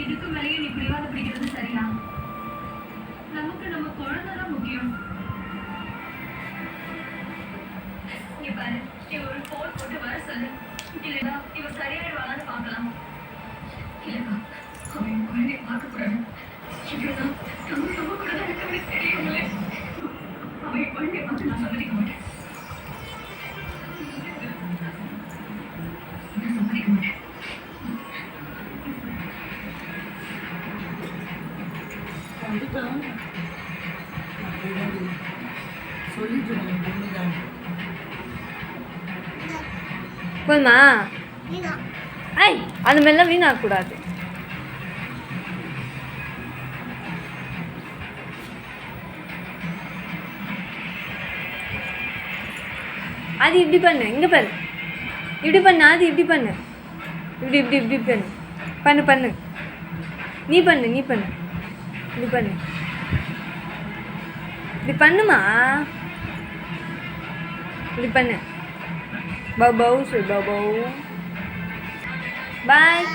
இதுக்கு மேலேயே நீ பிடிவாத பிடிக்கிறது சரியா? நமக்கு நம்ம குழந்தை தான் முக்கியம். நீ பாரு நீ ஒரு போன் போட்டு வர சொல்லு. இல்லைன்னா இவ சரியாயிடுவாங்கன்னு பார்க்கலாம். இல்லைக்கா அவன் குழந்தைய பார்க்க கூடாது இப்படிதான் நம்ம நம்ம கூட தான் இருக்கவனுக்கு அவன் குழந்தைய பார்த்து நான் சம்மதிக்க மாட்டேன். நான் சம்மதிக்க மாட்டேன். சொல்லிட்டு நான் பொண்ணுதான். போதுமா ஐய் அந்த மாதிரிலாம் வீணாகக்கூடாது. அது இப்படி பண்ணு. இங்கே பண்ணு இப்படி பண்ணு அது இப்படி பண்ணு. இப்படி இப்படி இப்படி பண்ணு. பண்ணு பண்ணு. நீ பண்ணு நீ பண்ணு. இப்படி பண்ணு இப்படி பண்ணுமா இப்படி பண்ணு பபௌ சொல் பபௌ பாய்